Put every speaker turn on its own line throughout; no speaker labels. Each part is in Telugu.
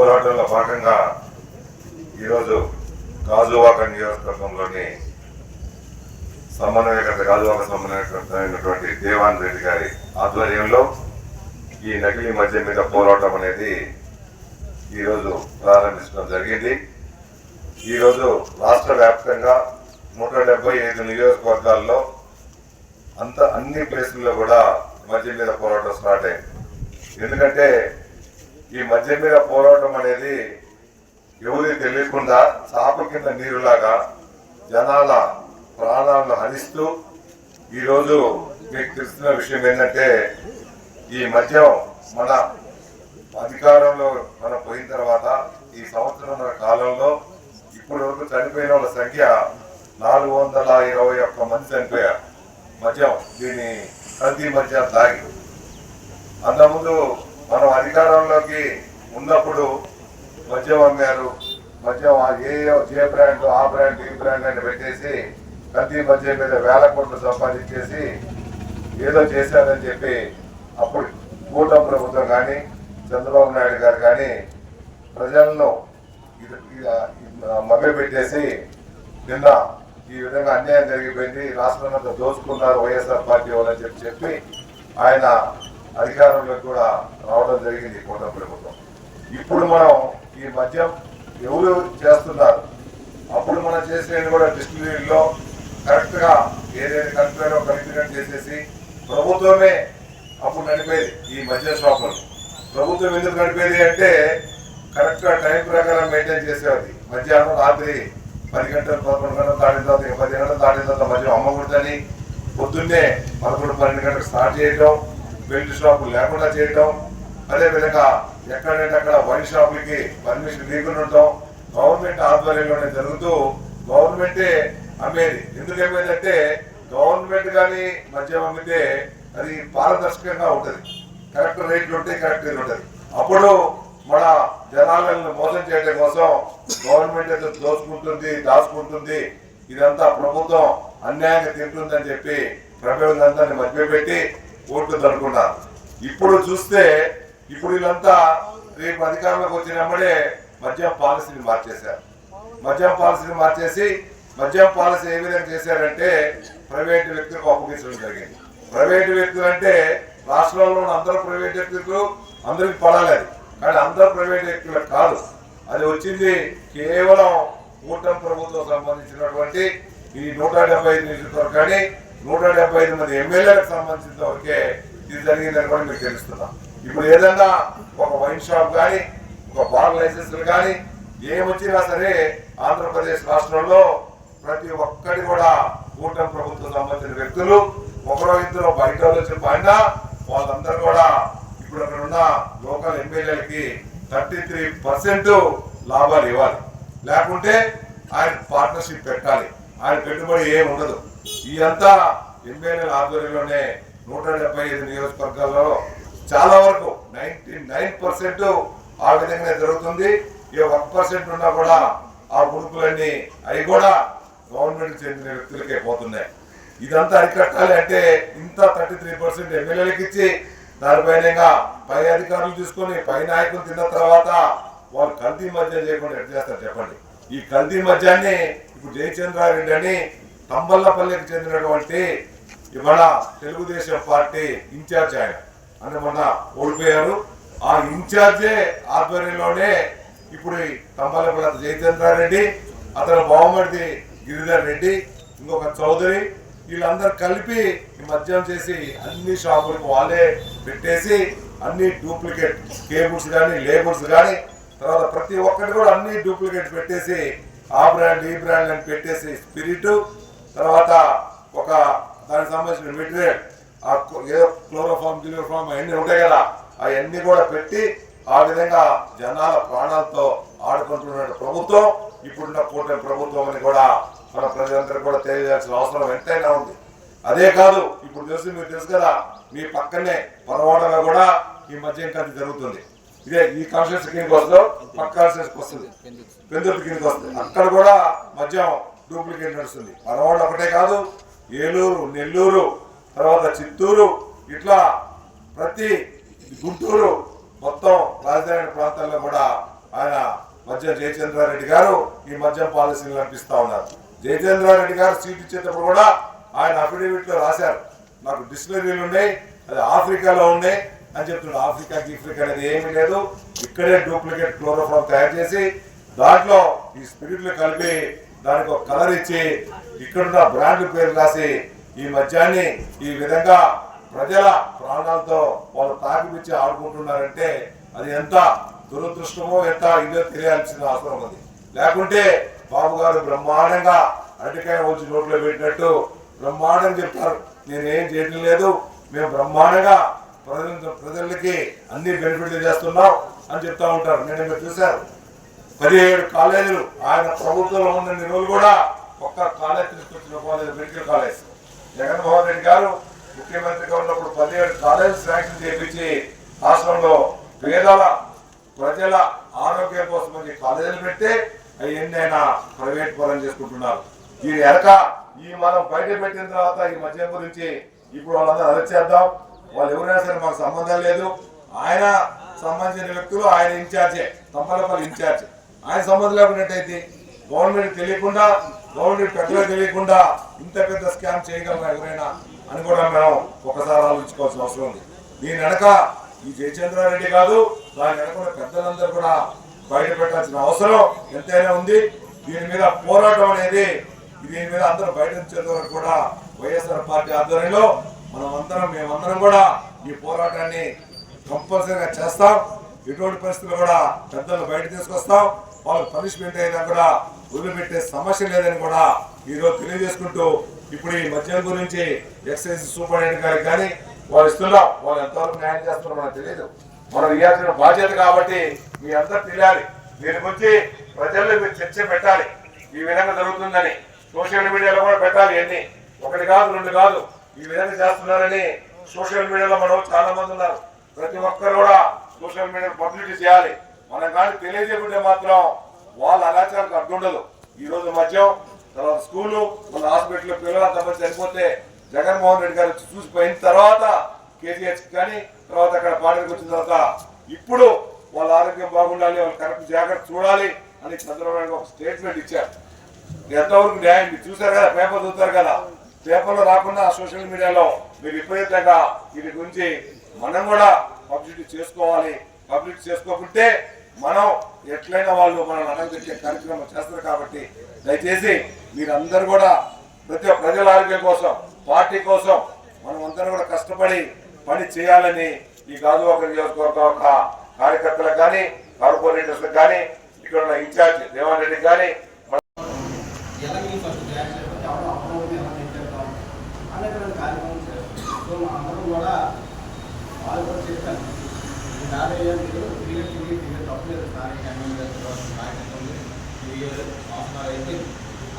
పోరాటంలో భాగంగా ఈరోజు గాజువాక నియోజకవర్గంలోని సమన్వయకర్త గాజువాక సమన్వయకర్త అయినటువంటి దేవాన్ రెడ్డి గారి ఆధ్వర్యంలో ఈ నకిలీ మద్యం మీద పోరాటం అనేది ఈరోజు ప్రారంభించడం జరిగింది. ఈరోజు రాష్ట్ర వ్యాప్తంగా నూట డెబ్బై ఐదు నియోజకవర్గాల్లో అంత అన్ని ప్లేసుల్లో కూడా మద్యం మీద పోరాటం స్టార్ట్ అయింది. ఎందుకంటే ఈ మద్యం మీద పోరాటం అనేది ఎవరికి తెలియకుండా చాప కింద నీరులాగా జనాల ప్రాణాలను హరిస్తూ ఈరోజు మీకు తెలిసిన విషయం ఏంటంటే ఈ మద్యం మన అధికారంలో మనం పోయిన తర్వాత ఈ సంవత్సరం కాలంలో ఇప్పటి వరకు చనిపోయిన వాళ్ళ సంఖ్య నాలుగు వందల ఇరవై ఒక్క మంది చనిపోయారు. మద్యం దీని కల్తీ మద్యం తాగి. అంతకుముందు మనం అధికారంలోకి ఉన్నప్పుడు మద్యం అమ్మారు మద్యం ఆ ఏ ఏ బ్రాండ్ ఆ బ్రాండ్ ఈ బ్రాండ్ అని పెట్టేసి ప్రతి మద్యం మీద వేల కోట్లు సంపాదించేసి ఏదో చేశారని చెప్పి అప్పుడు కూటమి ప్రభుత్వం కానీ చంద్రబాబు నాయుడు గారు కానీ ప్రజలను మభ్య పెట్టేసి నిన్న ఈ విధంగా అన్యాయం జరిగిపోయింది. రాష్ట్రం అంతా దోచుకున్నారు వైఎస్ఆర్ పార్టీ వాళ్ళని చెప్పి చెప్పి ఆయన అధికారంలోకి కూడా రావడం జరిగింది ఈ కూటమి ప్రభుత్వం. ఇప్పుడు మనం ఈ మద్యం ఎవరు చేస్తున్నారు? అప్పుడు మనం చేసినవి కూడా డిస్టిలరీలో కరెక్ట్గా ఏదైతే కలిపారో కలిపినట్టు చేసేసి ప్రభుత్వమే అప్పుడు నడిపేది ఈ మద్యం షాపులు. ప్రభుత్వం ఎందుకు నడిపేది అంటే కరెక్ట్గా టైం ప్రకారం మెయింటైన్ చేసేది మధ్యాహ్నం రాత్రి పది గంటలు పదకొండు గంటలు దాటిన తర్వాత పది గంటలు దాటిన తర్వాత మద్యం అమ్మకూడదని పొద్దున్నే పదకొండు పన్నెండు గంటలకు స్టార్ట్ చేయడం బెల్ట్ షాపులు లేకుండా చేయటం అదే విధంగా ఎక్కడంటే అక్కడ వైన్ షాపులకి పర్మిషన్ లేకుండా ఉండటం గవర్నమెంట్ ఆధ్వర్యంలోనే జరుగుతూ గవర్నమెంటే అమ్మేది. ఎందుకు ఏమైందంటే గవర్నమెంట్ కానీ మద్యం అమ్మితే అది పారదర్శకంగా ఉంటుంది. కరెక్ట్ రేట్లు ఉంటాయి కరెక్ట్ రేట్లు ఉంటుంది. అప్పుడు మన జనాలను మోసం చేయడం కోసం గవర్నమెంట్ అయితే దోచుకుంటుంది దాచుకుంటుంది. ఇదంతా ప్రభుత్వం అన్యాయంగా తింటుందని చెప్పి ప్రజలందరినీ మధ్యపెట్టి ఓట్లు అనుకుంటారు ఇప్పుడు చూస్తే ఇప్పుడు వీళ్ళంతా రేపు అధికారంలోకి వచ్చినప్పుడే మద్యం పాలసీని మార్చేశారు. మద్యం పాలసీని మార్చేసి మద్యం పాలసీ ఏ విధంగా చేశారంటే ప్రైవేట్ వ్యక్తులకు అప్పగించడం జరిగింది. ప్రైవేట్ వ్యక్తులు అంటే రాష్ట్రంలో ఉన్న అందరూ ప్రైవేట్ వ్యక్తులు అందరికి పడాలి అది. కానీ అందరూ ప్రైవేట్ వ్యక్తులకు కాదు. అది వచ్చింది కేవలం కూటమి ప్రభుత్వం సంబంధించినటువంటి ఈ నూట డెబ్బై ఐదు నియోజకవర్గం కానీ నూట డెబ్బై ఐదు మంది ఎమ్మెల్యేలకు సంబంధించిన వరకే ఇది జరిగిందని కూడా మీకు తెలుస్తున్నాం. ఇప్పుడు ఏదన్నా ఒక వైన్ షాప్ కానీ ఒక బార్ లైసెన్స్లు కానీ ఏమొచ్చినా సరే ఆంధ్రప్రదేశ్ రాష్ట్రంలో ప్రతి ఒక్కటి కూడా కూటమి ప్రభుత్వం సంబంధించిన వ్యక్తులు ఒకరో ఇద్దరు బయట వాళ్ళు వచ్చి వాళ్ళందరూ కూడా ఇప్పుడు అక్కడ ఉన్న లోకల్ ఎమ్మెల్యేలకి థర్టీ త్రీ పర్సెంట్ లాభాలు ఇవ్వాలి. లేకుంటే ఆయన పార్ట్నర్షిప్ పెట్టాలి. ఆయన పెట్టుబడి ఏమి ఉండదు. ఇదంతా ఎమ్మెల్యేల ఆధ్వర్యంలోనే నూట డెబ్బై ఐదు నియోజకవర్గాల్లో చాలా వరకు నైన్టీ నైన్ పర్సెంట్ ఆ విధంగానే జరుగుతుంది. ఈ వన్ పర్సెంట్ ఉన్నా కూడా ఆ ఉడుకులన్నీ అవి కూడా గవర్నమెంట్ చెందిన వ్యక్తులకే పోతున్నాయి. ఇదంతా అరికట్టాలి అంటే ఇంత థర్టీ త్రీ పర్సెంట్ ఎమ్మెల్యేలకు ఇచ్చి దానిపైన పై అధికారులు తీసుకొని పై నాయకులు తిన్న తర్వాత వాళ్ళు కల్తీ మద్యం చేయకుండా ఎట్లా చేస్తారు చెప్పండి? ఈ కల్తీ మద్యాన్ని ఇప్పుడు జయచంద్రారెడ్డి అని తంబల్లపల్లికి చెందినటువంటి ఇవాళ తెలుగుదేశం పార్టీ ఇన్ఛార్జ్ ఆయన. అంటే మొన్న ఓడిపోయారు. ఆ ఇన్ఛార్జే ఆధ్వర్యంలోనే ఇప్పుడు ఈ తంబల్లపల్లి జయచంద్రారెడ్డి అతను బావమడిది గిరిధర్ రెడ్డి ఇంకొక చౌదరి వీళ్ళందరూ కలిపి ఈ మద్యం చేసి అన్ని షాపులకు వాళ్ళే పెట్టేసి అన్ని డూప్లికేట్ కేబుల్స్ కానీ లేబుల్స్ కానీ తర్వాత ప్రతి ఒక్కటి కూడా అన్ని డూప్లికేట్ పెట్టేసి ఆ బ్రాండ్ ఈ బ్రాండ్ అని పెట్టేసి స్పిరిట్ తర్వాత ఒక దానికి సంబంధించిన మెటీరియల్ ఆ ఏదో క్లోరోఫామ్ క్లోరోఫామ్ అవన్నీ ఉంటాయి కదా అవన్నీ కూడా పెట్టి ఆ విధంగా జనాల ప్రాణాలతో ఆడుకుంటున్న ప్రభుత్వం ఇప్పుడున్న కూటమి ప్రభుత్వం అని కూడా మన ప్రజలందరూ కూడా తెలియజేయాల్సిన అవసరం ఎంతైనా ఉంది. అదే కాదు ఇప్పుడు తెలుసు మీరు తెలుసు కదా మీ పక్కనే పొరవాడలో కూడా ఈ మద్యం కల్తీ జరుగుతుంది. ఇదే ఈ కాన్స్టిట్యూన్స్ కిందకి వస్తుందో పక్క కాన్స్టిట్యూన్స్ వస్తుంది పెందుర్తి కిందకి వస్తుంది. అక్కడ కూడా మద్యం డూప్లికేట్ నడుస్తుంది. మనవాళ్ళు ఒకటే కాదు ఏలూరు నెల్లూరు తర్వాత చిత్తూరు ఇట్లా ప్రతి గుంటూరు మొత్తం రాజధాని ప్రాంతాల్లో కూడా ఆయన మధ్య జయచంద్రారెడ్డి గారు ఈ మద్యం పాలసీని నడిపిస్తా ఉన్నారు. జయచంద్రారెడ్డి గారు సీట్ ఇచ్చేటప్పుడు కూడా ఆయన అఫిడవిట్లో రాశారు. నాకు డిస్టిలరీలు ఉన్నాయి అది ఆఫ్రికాలో ఉన్నాయి అని చెప్తున్నాడు. ఆఫ్రికా గీఫ్రికా అనేది ఏమీ లేదు. ఇక్కడే డూప్లికేట్ క్లోరోఫామ్ తయారు చేసి దాంట్లో ఈ స్పిరిట్లు కలిపి దానికి ఒక కలర్ ఇచ్చి ఇక్కడున్న బ్రాండ్ పేరు రాసి ఈ మద్యాన్ని ఈ విధంగా ప్రజల ప్రాణాలతో వాళ్ళు తాగిపిచ్చి ఆడుకుంటున్నారంటే అది ఎంత దురదృష్టమో ఎంత ఇదో తెలియాల్సిన అవసరం ఉంది లేకుంటే బాబు గారు బ్రహ్మాండంగా అరటికాయ వచ్చి నోట్లో పెట్టినట్టు బ్రహ్మాండం చెప్తారు. నేనేం చేయడం లేదు. మేము బ్రహ్మాండంగా ప్రజల ప్రజలకి అన్ని బెనిఫిట్లు చేస్తున్నాం అని చెప్తా ఉంటారు. నేను మీరు చూశారు. పదిహేడు కాలేజీలు. ఆయన ప్రభుత్వంలో ఉన్న రోజులు కూడా ఒక్క కాలేజ్ తీసుకొచ్చిన college medical college. Jaganmohan Reddy గారు ముఖ్యమంత్రిగా ఉన్నప్పుడు పదిహేడు కాలేజ్ శాంక్షన్ చేపించి రాష్ట్రంలో పేదల ప్రజల ఆరోగ్యం కోసం అని కాలేజీలు పెడితే అవన్నీ ఆయన ప్రైవేట్ పరం చేసుకుంటున్నారు. ఈ వెనక ఈ మనం బయట పెట్టిన తర్వాత ఈ మద్యం గురించి ఇప్పుడు వాళ్ళందరూ అరెస్ట్ చేద్దాం. వాళ్ళు ఎవరైనా సరే మాకు సంబంధం లేదు. ఆయన సంబంధించిన వ్యక్తులు ఆయన ఇన్ఛార్జే తంపలపల్లి ఇన్ఛార్జ్. ఆయన సంబంధం లేకున్నట్టయితే గవర్నమెంట్ తెలియకుండా గవర్నమెంట్ పెద్దగా తెలియకుండా ఇంత పెద్ద స్కామ్ చేయగలరా ఎవరైనా అని కూడా మనం ఒకసారి ఆలోచించుకోవాల్సిన అవసరం ఉంది. దీని వెనక ఈ జయచంద్రారెడ్డి కాదు దాని వెనక పెద్దలందరూ కూడా బయట పెట్టాల్సిన అవసరం ఎంతైనా ఉంది. దీని మీద పోరాటం అనేది దీని మీద అందరూ బయట వరకు కూడా వైఎస్ఆర్ పార్టీ ఆధ్వర్యంలో మనం అందరం మేమందరం కూడా ఈ పోరాటాన్ని కంపల్సరీగా చేస్తాం. ఎటువంటి పరిస్థితులు కూడా పెద్దలు బయట తీసుకొస్తాం. వాళ్ళు పనిష్మెంట్ అయినా కూడా వదిలిపెట్టే సమస్య లేదని కూడా ఈరోజు తెలియజేసుకుంటూ ఇప్పుడు ఈ మద్యం గురించి ఎక్సైజ్ సూపరింటెండెంట్ గారికి కానీ వాళ్ళు ఇస్తున్నాం వాళ్ళు ఎంతవరకు న్యాయం చేస్తున్నారో మనకు తెలియదు. మనం ఇవ్వాల్సిన బాధ్యత కాబట్టి మీ అందరూ తెలియాలి. దీని గురించి ప్రజల్లో మీరు చర్చ పెట్టాలి. ఈ విధంగా జరుగుతుందని సోషల్ మీడియాలో కూడా పెట్టాలి అన్ని ఒకటి కాదు రెండు కాదు ఈ విధంగా చేస్తున్నారని సోషల్ మీడియాలో మనం చాలా మంది ఉన్నారు. ప్రతి ఒక్కరు కూడా సోషల్ మీడియా పబ్లిసిటీ చేయాలి. మనం కానీ తెలియజేయకుంటే మాత్రం వాళ్ళ అనాచారం అడ్డు ఉండదు. ఈ రోజు మద్యం తర్వాత స్కూలు మన హాస్పిటల్ పిల్లలు అంతమంది చనిపోతే జగన్మోహన్ రెడ్డి గారు చూసిపోయిన తర్వాత కేజీహెచ్ కానీ తర్వాత అక్కడ పాడేకి వచ్చిన తర్వాత ఇప్పుడు వాళ్ళ ఆరోగ్యం బాగుండాలి వాళ్ళు కరెక్ట్ జాగ్రత్త చూడాలి అని చంద్రబాబు నాయుడు ఒక స్టేట్మెంట్ ఇచ్చారు. ఎంతవరకు న్యాయం? మీరు చూసారు కదా పేపర్ చూస్తారు కదా. పేపర్లో రాకుండా సోషల్ మీడియాలో మీరు విపరీతంగా వీటి గురించి మనం కూడా పబ్లిసిటీ చేసుకోవాలి. పబ్లిసిటీ చేసుకోకుంటే మనం ఎట్లయినా వాళ్ళు మనం అనగదొక్కే కార్యక్రమం చేస్తారు కాబట్టి దయచేసి మీరందరూ కూడా ప్రతి ఒక్క ప్రజల ఆరోగ్యం కోసం పార్టీ కోసం మనం అందరం కూడా కష్టపడి పని చేయాలని ఈ గాజువాక నియోజకవర్గం యొక్క కార్యకర్తలకు కానీ కార్పొరేటర్స్ కానీ ఇక్కడ ఉన్న ఇన్ఛార్జ్ దేవన్ రెడ్డి కానీ
ఎలాగే ఫస్ట్ గ్యాస్ చెప్పి ఎవరు అప్రోడ్ ఎలా పెట్టేద్దాం అనేటువంటి కార్యక్రమం చేస్తాం సో మా అందరం కూడా వాళ్ళు కూడా చెప్పాను నాదయ్య మీరు క్రికెట్ తిరిగి తిరిగి తప్పలేదు స్థానిక ఎమ్మెల్యే నాయకత్వం తిరిగి సంవత్సరాలు అయితే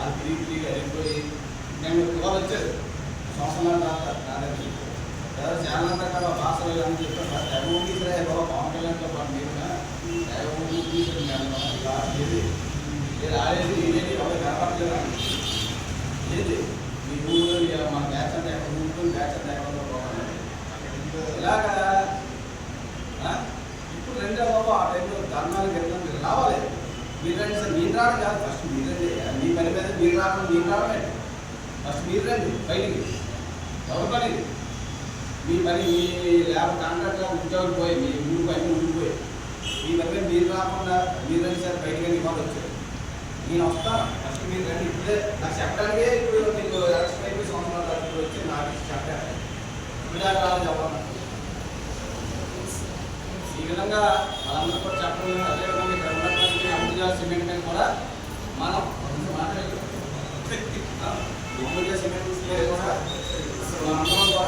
అది తిరిగి తిరిగి వెళ్ళిపోయి నేను ఇవాళ వచ్చేది సంవత్సరాల తర్వాత నాదయ్య లేదా చాలా రకాల భాషలు అని చెప్పారు. దైవముఖి సరే బాబా పవన్ కళ్యాణ్తో పాటు మీరు దైవముఖి తీసుకుని ఇలా ఇది ఇది ఆడేది ఇదేది ఎవరు కనపడలేదు ఏది మీ ఊళ్ళో ఇక మన బ్యాచ్ అంటే ఎక్కడ ఉంటుంది బ్యాచ్ అంటే ఎక్కడ పోవాలి. ఇలాగా ఇప్పుడు రెండో బాబు ఆ టైంలో ధర్నాలు వెళ్ళడం రావాలి. మీరు రండి సార్ మీరు రావడం కాదు. ఫస్ట్ మీరు రండి. మీ పని మీద మీరు రావడం మీరు రావడమే. ఫస్ట్ మీరు రండి. బయటికి ఎవరి పని? ఇది? మీ పని మీ ల్యాబ్ కాంట్రాక్ట్లో ఉద్యోగులు పోయి మీ ఊరు పని ఉండిపోయి మీ పని మీద మీరు రాకుండా మీరు రండి సార్. బయటికి వెళ్ళి వాళ్ళు వచ్చారు. నేను వస్తాను ఫస్ట్ మీరు రండి. ఇప్పుడే నాకు చెప్పడానికే ఇప్పుడు మీకు ఎలక్షన్ అయిపోయి సంవత్సరాల తర్వాత ఇప్పుడు వచ్చి నాకు చెప్పాను ఇలా రావాలి చెప్పాలి ఈ విధంగా వాళ్ళందరూ కూడా చెప్పడం అదేవిధంగా ఇక్కడ ఉన్నటువంటి సిమెంట్ మీద కూడా మనం అంబుజా సిమెంట్ మీద కూడా మనందరం కూడా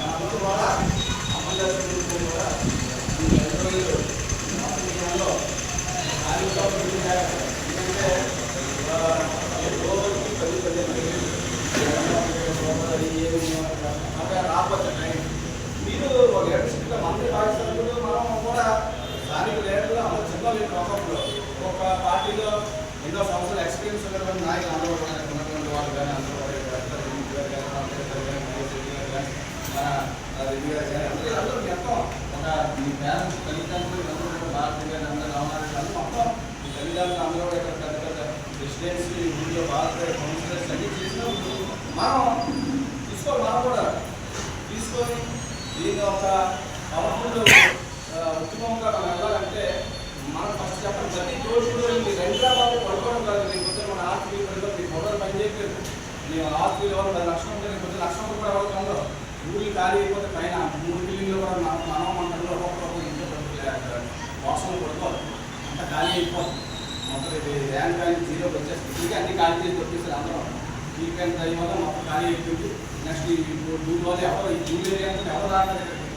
మనందరం కూడా అంబుజా సిమెంట్ మీద కూడా ఈ రోజులు మొత్తం విషయంలో కార్మికులు ఎందుకంటే ఆ, ఏ రోజుకి పది పది మంది రాకపోతే ట్రైన్ మీరు ఒక లీడర్షిప్లో మంత్రి పాకిస్తాన్లో మనం కూడా స్థానిక లీడర్లు అందరూ చిన్న లీడర్ ఒకప్పుడు ఒక పార్టీలో ఎన్నో సంవత్సరాల ఎక్స్పీరియన్స్ ఉన్నటువంటి నాయకులు అందరూ కూడా ఇక్కడ ఉన్నటువంటి వాళ్ళు కానీ అందరూ కూడా ఇక్కడ వస్తారు. రెడ్డి గారు కానీ, రామకృష్ణ గారు కానీ, మహేష్ రెడ్డి గారు కానీ, మన ఆ, రెడ్డి గారు కానీ అందరూ అందరూ ఎంతో ఒక మీ పేరెంట్స్ తల్లిదండ్రులు అందరూ కూడా భారతీయ గారు అందరూ రామనారాయణ విద్యార్థులు అందరూ కూడా ఇక్కడ పెద్ద పెద్ద ప్రెసిడెంట్స్ ఊళ్ళో బాగా కౌన్సిలర్స్ అన్ని చేసినప్పుడు మనం తీసుకోవాలి మనం కూడా తీసుకొని దీన్ని ఒక పవర్ఫుల్ ఉద్యమంగా మనం వెళ్ళాలంటే మనం ఫస్ట్ చెప్పండి ప్రతి తోడు మీ రెండుగా బాబు పడుకోవడం కాదు నీ పొద్దున మన ఆస్తి పడిలో మీ మొదలు పని చేయలేదు మీ ఆస్తి ఎవరు పది లక్షలు ఉంటే నీ పొద్దున లక్షలు కూడా ఎవరు కొందరు ఊరి ఖాళీ అయిపోతే పైన మూడు బిల్డింగ్లు కూడా మనం మనం మంటల్లో ఒక్కొక్క ఇంట్లో పడుకోలేదు వాసన పడుకోవాలి. అంత ఖాళీ అయిపోతుంది మొత్తం ఇది ర్యాంక్ ర్యాంక్ జీరో వచ్చేస్తుంది. ఇంకా అన్ని ఖాళీ చేసి దొరికేస్తారు అందరూ. వీకెండ్ టైం వల్ల మొత్తం ఖాళీ అయిపోయింది. నెక్స్ట్ ఈ డూల్ వల్ల ఎవరు ఈ డూల్ ఏరియా అంతా ఎవరు రావట్లేదు ఇక్కడికి.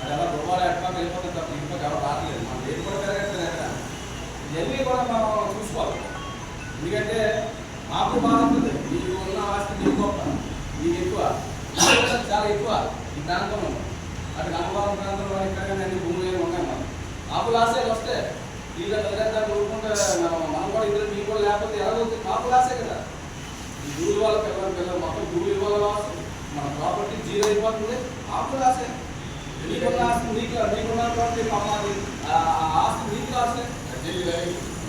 అది ఎలా రూపాయలు ఎట్లా వెళ్ళిపోతుంది తప్ప ఇంట్లో ఎవరు రావట్లేదు మనం ఏది కూడా పెరగట్లేదు ఎక్కడ? ఇవన్నీ కూడా మనం చూసుకోవాలి. ఎందుకంటే మాకు బాగుంటుంది మీకు ఉన్న ఆస్తి మీకు గొప్ప. మీకు ఎక్కువ. చాలా ఎక్కువ ఈ ప్రాంతంలో. అటు గంగవరం ప్రాంతంలో ఇక్కడ నేను అన్ని భూములు ఏమి ఉన్నాయి మనం మాకు లాసే వస్తే. వీళ్ళ వదిలేద్దాం ఊరుకుంటే మనం మనం కూడా ఇద్దరు మీకు కూడా లేకపోతే ఎలా అవుతుంది మాకు లాసే కదా. ఈ భూమి వల్ల పిల్లలు పిల్లలు మొత్తం భూమి వల్ల లాస్ మన ప్రాపర్టీ జీరో అయిపోతుంది. మాకు లాసే నీకున్న ఆస్తి నీకు నీకున్న అమ్మాది ఆస్తి నీకు లాసే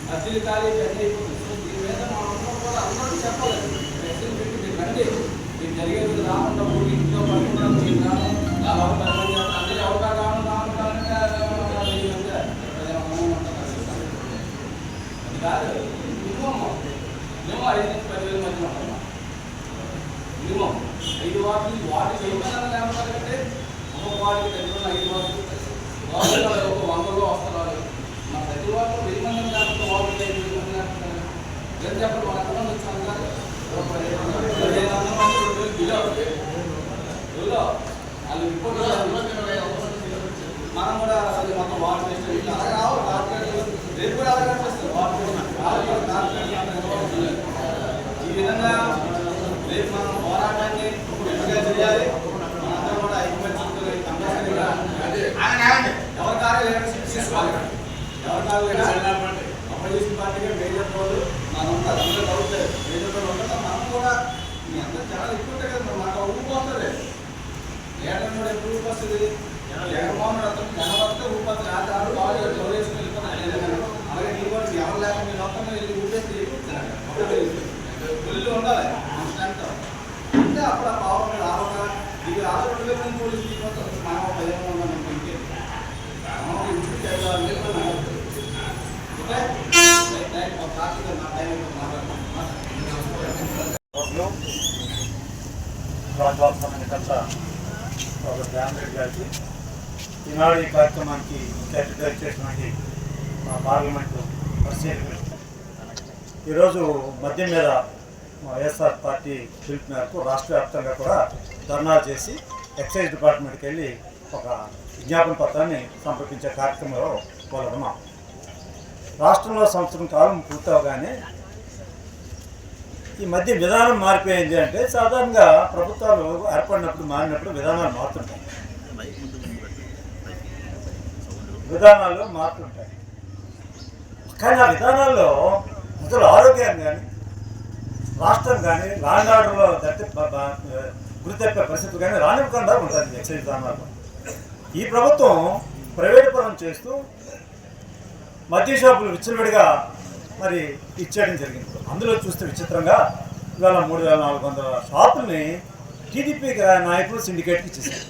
అద్దెలు ఖాళీ అన్నీ అయిపోతుంది సో దీని మీద మనం అందరం కూడా అందరూ చెప్పాలి ఎస్ఎల్ పెట్టి మీరు రండి మీకు జరిగేది రాకుండా ఊరికి ఇంట్లో పడుకున్నాను మీరు రాను నా బాబు పని చేస్తాను అందరూ ఎవరికా రాను రాను రాను ఈ మధ్య ఏదైనా మనం ఉంటాం అది కాదు మినిమం మినిమం ఐదు నుంచి పదివేల మధ్య ఉంటాం మినిమం ఐదు వాటికి వాటికి ఏమైనా లేకపోతే ఒక్కొక్క వాటికి దగ్గర ఐదు వాటికి వాళ్ళు ఒక వందలో వస్తారు మన ప్రతి వాటిలో వెయ్యి మంది లేకపోతే వాళ్ళు ఐదు వేల మంది లేకపోతే ఏం చెప్పండి మన ఎంతమంది వచ్చాం కాదు ఒక పదిహేను వందలు, పదిహేను వందల మంది రెండు వేలు బిలో బిలో వాళ్ళు రిపోర్ట్ మనం కూడా అది మొత్తం వాటర్ వేస్తే ఇట్లా రావాలి కార్పొరేట్ రేపు కూడా అలాగే చేస్తారు వాటర్ ఈ విధంగా రేపు మనం పోరాటాన్ని గట్టిగా చేయాలి. మనందరం కూడా ఐక్యమత్యంతో కంపల్సరీగా ఎవరి తీసుకోవాలి ఎవరి కారు అపోజిషన్ పార్టీగా మేజర్ రోల్ మనం ఉంటారు అందరూ అవుతారు మేజర్ రోల్ ఉంటుంది? మనం కూడా మీ అందరూ చాలా ఎక్కువ ఉంటాయి కదా మాకు ఊపు వస్తుంది లీడర్ ఎప్పుడు జగన్మోహన్ జనం వస్తే ఆ దాడు బాగా జోరు వేసుకుని అలాగే నీ కూడా ఎవరు లేక మీ లోపల వెళ్ళి ఊపేసి ఫుల్ ఉండాలి. స్ట్రెంత్ అంటే అప్పుడు ఆ పవర్ మీద ఇది ఆరు రెండు వేల మంది పోలీసు మనం ఒక పదిహేను వందల మంది ఇంకే? ఇంటికి ఓకే?
సంబంధిత డాక్టర్ రామరెడ్డి గారికి. ఈనాడు ఈ కార్యక్రమానికి ముఖ్యంగా అతిథిగా మా పార్లమెంటు పరిశీలన ఈరోజు మద్యం మీద వైఎస్ఆర్ పార్టీ పిలుపు మేరకు రాష్ట్ర వ్యాప్తంగా కూడా ధర్నాలు చేసి ఎక్సైజ్ డిపార్ట్మెంట్కి వెళ్ళి ఒక విజ్ఞాపన పత్రాన్ని సమర్పించే కార్యక్రమంలో పాల్గొన్నాం. రాష్ట్రంలో సంవత్సరం కాలం పూర్తవగానే ఈ మధ్య విధానం మారిపోయింది అంటే సాధారణంగా ప్రభుత్వాలు ఏర్పడినప్పుడు మారినప్పుడు విధానాలు మారుతుంటాయి. విధానాలు మారుతుంటాయి. కానీ ఆ విధానాల్లో ప్రజల ఆరోగ్యాన్ని కానీ రాష్ట్రం కానీ లాండ్ ఆర్డర్లో దట్టి బ- గురి తప్పే కానీ రానివ్వకుండా ఉంటుంది ఎక్సైజ్ విధానాల్లో ఈ ప్రభుత్వం ప్రైవేట్ పరం చేస్తూ మద్య షాపులు విచ్చలవిడిగా మరి ఇచ్చేయడం జరిగింది. అందులో చూస్తే విచిత్రంగా ఇవాళ మూడు వేల నాలుగు వందల షాపుల్ని టీడీపీ నాయకులు సిండికేట్కి ఇచ్చేసారు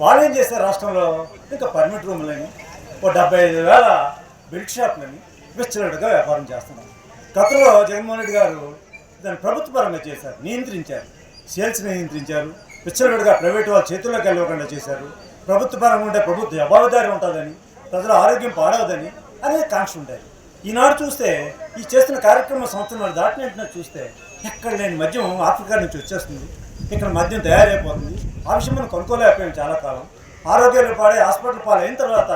వాళ్ళు ఏం చేశారు రాష్ట్రంలో? ఇంకా పర్మిట్ రూములని ఓ డెబ్బై ఐదు వేల బెల్ట్ షాప్లని విచ్చలడుగా వ్యాపారం చేస్తున్నారు. గతంలో జగన్మోహన్ రెడ్డి గారు దాన్ని ప్రభుత్వపరంగా చేశారు నియంత్రించారు. సేల్స్ నియంత్రించారు విచ్చలడుగా ప్రైవేట్ వాళ్ళ చేతుల్లోకి వెళ్ళకుండా చేశారు. ప్రభుత్వ పరంగా ఉంటే ప్రభుత్వ జవాబుదారి ఉంటుందని ప్రజల ఆరోగ్యం పాడవదని అనేక కాంక్ష ఉండేది ఈనాడు చూస్తే ఈ చేస్తున్న కార్యక్రమం సంవత్సరం దాటినట్టు చూస్తే ఎక్కడ లేని మద్యం ఆఫ్రికా నుంచి వచ్చేస్తుంది. ఇక్కడ మద్యం తయారైపోతుంది. ఆ విషయం మనం కొనుక్కోలేకపోయాం చాలా కాలం. ఆరోగ్యాలు పాడే హాస్పిటల్ పాలైన తర్వాత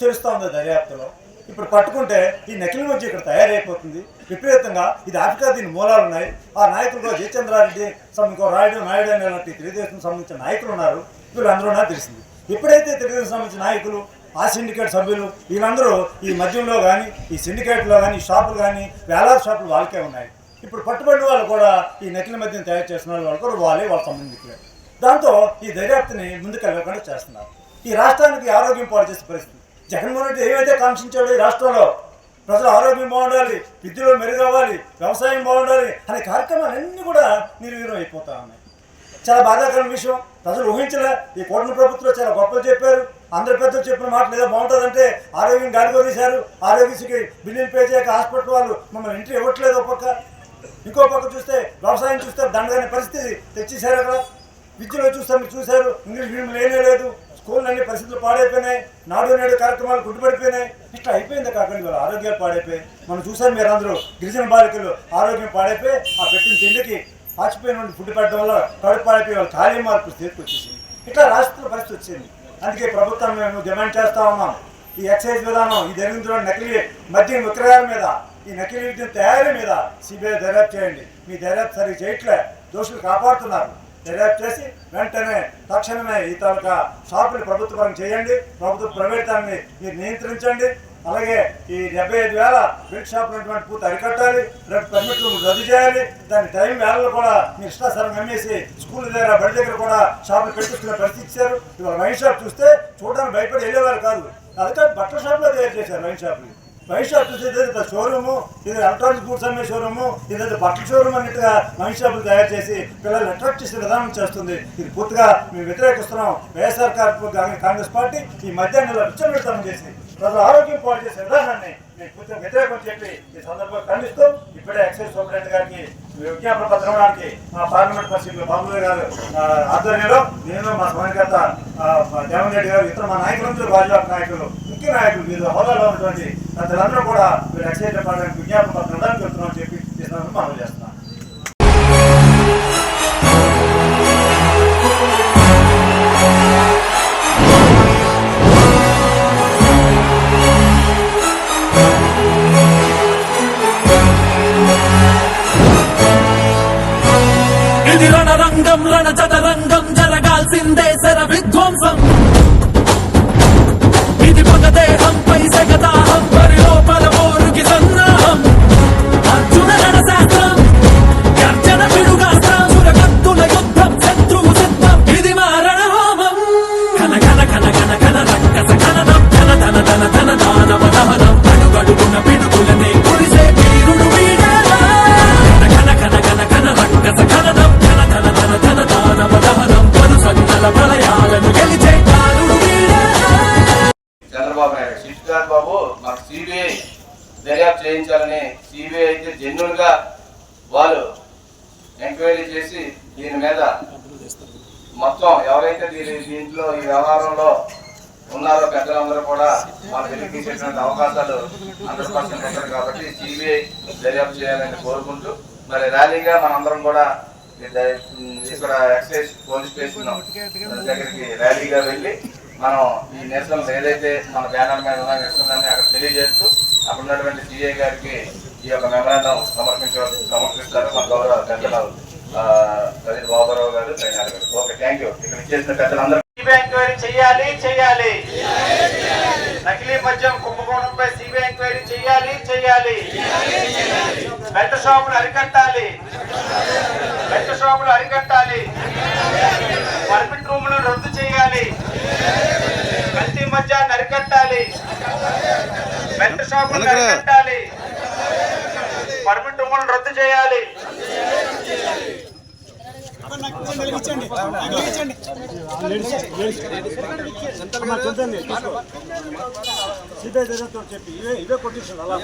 తెలుస్తూ ఉంది దర్యాప్తులో. ఇప్పుడు పట్టుకుంటే ఈ నకిలీ మధ్య ఇక్కడ తయారైపోతుంది. విపరీతంగా ఇది ఆఫ్రికా దీని మూలాలు ఉన్నాయి. ఆ నాయకులుగా జయచంద్రారెడ్డి సమ్ రాయుడు నాయుడు అనేటువంటి తెలుగుదేశం సంబంధించిన నాయకులు ఉన్నారు. వీళ్ళందరూ నాకు తెలిసింది. ఎప్పుడైతే తెలుగుదేశం సంబంధించిన నాయకులు ఆ సిండికేట్ సభ్యులు వీళ్ళందరూ ఈ మద్యంలో కానీ ఈ సిండికేట్లో కానీ ఈ షాపులు కానీ వేలాది షాపులు వాళ్ళకే ఉన్నాయి. ఇప్పుడు పట్టుబడిన వాళ్ళు కూడా ఈ నకిలీ మద్యం తయారు చేసిన వాళ్ళు కూడా వాళ్ళే వాళ్ళ సంబంధికులే. దాంతో ఈ దర్యాప్తుని ముందుకు వెళ్ళకుండా చేస్తున్నారు. ఈ రాష్ట్రానికి ఆరోగ్యం పాడు చేసే పరిస్థితి. జగన్మోహన్ రెడ్డి ఏమైతే కాంక్షించాడో ఈ రాష్ట్రంలో ప్రజల ఆరోగ్యం బాగుండాలి విద్యలో మెరుగవ్వాలి వ్యవసాయం బాగుండాలి అనే కార్యక్రమాలన్నీ కూడా నిర్వీర్యం అయిపోతా ఉన్నాయి. చాలా బాధాకరమైన విషయం. ప్రజలు ఊహించలే. ఈ కూటమి ప్రభుత్వం చాలా గొప్పలు చెప్పారు. అందరి పెద్దలు చెప్పిన మాటలు ఏదో బాగుంటుందంటే ఆరోగ్యం గాడిగోదీశారు ఆరోగ్యశ్రీకి బిల్లులు పే చేయక హాస్పిటల్ వాళ్ళు మమ్మల్ని ఇంటి ఇవ్వట్లేదు ఒక పక్క. ఇంకో పక్క చూస్తే వ్యవసాయం చూస్తే దండగానే పరిస్థితి తెచ్చేశారు అక్కడ. విద్యలో చూస్తే మీరు చూశారు. ఇంగ్లీష్ మీడియం లేనే లేదు. స్కూల్ అన్ని పరిస్థితులు పాడైపోయినాయి. నాడు నేడు కార్యక్రమాలు గుడ్డుపడిపోయినాయి ఇట్లా అయిపోయింది కాకండి వాళ్ళ ఆరోగ్యాలు పాడైపోయి మనం చూసాం మీరు అందరూ గిరిజన బాలికలు ఆరోగ్యం పాడైపోయి ఆ పెట్టిన తిండికి ఆచిపోయిన నుండి ఫుడ్ పెట్టడం వల్ల కడుపు పాడైపోయి వాళ్ళు ఖాళీ మార్పు స్థితికి వచ్చేసింది ఇట్లా రాష్ట్ర పరిస్థితి వచ్చింది. అందుకే ప్రభుత్వం మేము డిమాండ్ చేస్తా ఉన్నాం. ఈ ఎక్సైజ్ విధానం ఈ జరిగిన నకిలీ మద్యం విక్రయాల మీద ఈ నకిలీ విద్య తయారీ మీద సిబిఐ దర్యాప్తు చేయండి. మీ దర్యాప్తు సరిగ్గా చేయట్లే దోషులు కాపాడుతున్నారు. దర్యాప్తు చేసి వెంటనే తక్షణమే ఈ తాలూకా షాపులు ప్రభుత్వ పరం చేయండి. ప్రభుత్వ ప్రైవేట్ దాన్ని మీరు నియంత్రించండి. అలాగే ఈ డెబ్బై ఐదు వేల బెల్ట్ షాపులు ఉన్నటువంటి పూర్తి అరికట్టాలి రెండు పర్మిట్లు రద్దు చేయాలి దాని టైం వేళలు కూడా మీ ఇష్టాసరం అమ్మేసి స్కూల్ దగ్గర బడి దగ్గర కూడా షాపులు పెట్టిస్తున్న పరిస్థితి ఇచ్చారు. ఇవాళ వైన్ షాప్ చూస్తే చూడడానికి భయపడి వెళ్ళేవారు కాదు. అందుకే బట్టల షాప్లో తయారు చేశారు వైన్ షాప్ని. వైన్ షాప్ చూస్తే ఇదేదో షోరూము ఇది ఎలక్ట్రానిక్ గూడ్స్ అమ్మే షోరూము ఇదేదో బట్టల షోరూమ్ అన్నట్టుగా వైన్ షాపులు తయారు చేసి పిల్లలు అట్రాక్ట్ చేసే విధానం చేస్తుంది. ఇది పూర్తిగా మేము వ్యతిరేకిస్తున్నాం. వైఎస్ఆర్ కాంగ్రెస్ పార్టీ ఈ మధ్యాహ్నంలో విచ్చలవిడతనం చేసి ప్రజల ఆరోగ్యం పాడు చేసే విధానాన్ని మేము కొంచెం వ్యతిరేకం చెప్పి ఈ సందర్భంగా ఖండిస్తూ ఇప్పుడే ఎక్సైజ్ సూపరింటెండెంట్ గారికి విజ్ఞాపన పత్రం ఇవ్వడానికి మా పార్లమెంట్ పరిస్థితులు బాబు గారు ఆధ్వర్యంలో నేను మా సమయకర్త జగన్ రెడ్డి గారు ఇతర మా నాయకులందరూ భాజపా నాయకులు ముఖ్య నాయకులు వివిధ హోదాలో ఉన్నటువంటి ప్రజలందరూ కూడా మీరు ఎక్సైజ్ డిపార్ట్మెంట్ విజ్ఞాపన పత్రం ఇవ్వడానికి వెళ్తున్నామని చెప్పి ఈ సందర్భంగా మనం
చేస్తాం తెలియజేసి చేసి దీని మీద మొత్తం ఎవరైతే దీని దీంట్లో ఈ వ్యవహారంలో ఉన్నారో పెద్దలందరూ కూడా వాళ్ళు తెలియజేసేటువంటి అవకాశాలు హండ్రెడ్ పర్సెంట్ ఉంటారు కాబట్టి సిబిఐ దర్యాప్తు చేయాలని కోరుకుంటూ మరి ర్యాలీగా మనందరం కూడా ఇక్కడ ఎక్సైజ్ పోలీస్ స్టేషన్ దగ్గరికి ర్యాలీగా వెళ్ళి మనం ఈ నిరసనలు ఏదైతే మన బ్యానర్ మీద ఉన్న నిరసనని అక్కడ తెలియజేస్తూ అక్కడ ఉన్నటువంటి సిఐ గారికి ఈ యొక్క మెమరాండం సమర్పించ సమర్పిస్తారు. మన గౌరవ పెద్దలు. బాబురావు గారు సైనాల్ గారు. ఓకే థ్యాంక్ యూ ఇక్కడ ఇచ్చేసిన పెద్దలందరూ. ఎంక్వైరీ చేయాలి చేయాలి నకిలీ మద్యం కుంభకోణంపై సిబిఐ ఎంక్వైరీ చేయాలి చేయాలి బెల్ట్ షాపులు అరికట్టాలి. బెల్ట్ షాపులు అరికట్టాలి. పర్మిట్ రూములు రద్దు చేయాలి కల్తీ మద్యాన్ని అరికట్టాలి. బెల్ట్ షాపులు అరికట్టాలి. పర్మిట్ రూములు రద్దు చేయాలి
సిబిఐ చెప్పి ఇవే ఇవే కొట్టేసాడు అలా